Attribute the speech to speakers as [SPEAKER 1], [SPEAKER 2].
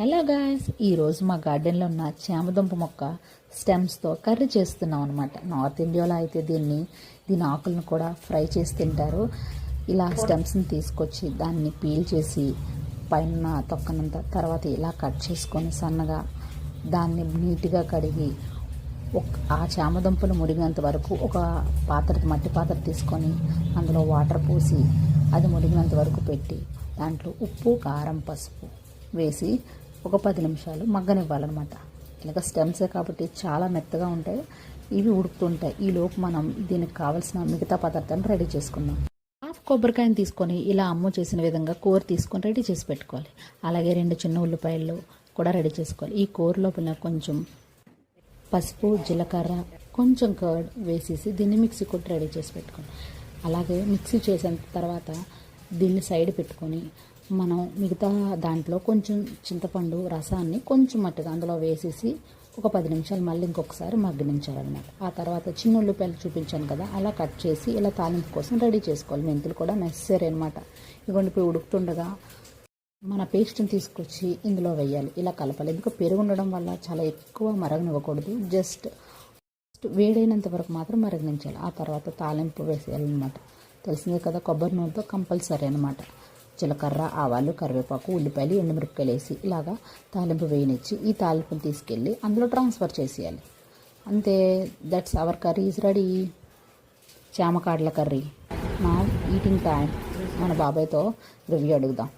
[SPEAKER 1] Hello guys ఈరోజు మా గార్డెన్లో ఉన్న చేమదుంప మొక్క స్టెమ్స్తో కర్రీ చేస్తున్నాం అనమాట నార్త్ ఇండియాలో అయితే దీన్ని దీని ఆకులను కూడా ఫ్రై చేసి తింటారు. ఇలా స్టెమ్స్ని తీసుకొచ్చి దాన్ని పీల్ చేసి పైన తొక్కనంత తర్వాత ఇలా కట్ చేసుకొని సన్నగా దాన్ని నీట్గా కడిగి ఒక ఆ చామదుంపలు మురిగినంత వరకు ఒక పాత్ర మట్టి పాత్ర తీసుకొని అందులో వాటర్ పోసి అది మురిగినంత వరకు పెట్టి దాంట్లో ఉప్పు కారం పసుపు వేసి ఒక పది నిమిషాలు మగ్గనివ్వాలన్నమాట. ఇలాగ స్టెమ్సే కాబట్టి చాలా మెత్తగా ఉంటాయి. ఇవి ఉడుకుతుంటాయి. ఈ లోపు మనం దీనికి కావాల్సిన మిగతా పదార్థాన్ని రెడీ చేసుకుందాం. హాఫ్ కొబ్బరికాయని తీసుకొని ఇలా అమ్మ చేసిన విధంగా కూర తీసుకొని రెడీ చేసి పెట్టుకోవాలి. అలాగే రెండు చిన్న ఉల్లిపాయలు కూడా రెడీ చేసుకోవాలి. ఈ కూర లోపల కొంచెం పసుపు జీలకర్ర కొంచెం కర్డ్ వేసేసి దీన్ని మిక్సీ కొట్టి రెడీ చేసి పెట్టుకోండి అలాగే మిక్సీ చేసిన తర్వాత దీన్ని సైడ్ పెట్టుకొని మనం మిగతా దాంట్లో కొంచెం చింతపండు రసాన్ని కొంచెం మట్టుగా అందులో వేసేసి ఒక పది నిమిషాలు మళ్ళీ ఇంకొకసారి మగ్గనించాలన్నమాట. ఆ తర్వాత చిన్న ఉల్లిపాయలు చూపించాను కదా అలా కట్ చేసి ఇలా తాలింపు కోసం రెడీ చేసుకోవాలి. మెంతులు కూడా నెసరీ అనమాట ఇగోండి ఇప్పుడు ఉడుకుతుండగా మన పేస్ట్ని తీసుకొచ్చి ఇందులో వేయాలి. ఇలా కలపాలి. ఎందుకు? పెరుగు ఉండడం వల్ల చాలా ఎక్కువ మరగనివ్వకూడదు. జస్ట్ వేడైనంత వరకు మాత్రం మరగనించాలి. ఆ తర్వాత తాలింపు వేసేయాలన్నమాట. తెలిసిందే కదా కొబ్బరి నూనెతో కంపల్సరీ అనమాట జీలకర్ర ఆవాలు కరివేపాకు ఉల్లిపాయలు ఎండుమిరపకాయలు వేసి ఇలాగా తాలింపు వేయనిచ్చి ఈ తాలింపుని తీసుకెళ్ళి అందులో ట్రాన్స్ఫర్ చేసేయాలి. అంతే. That's our curry is ready చామకాడల curry. నా ఈటింగ్ టైం మన బాబాయ్తో రివ్యూ అడుగుదాం.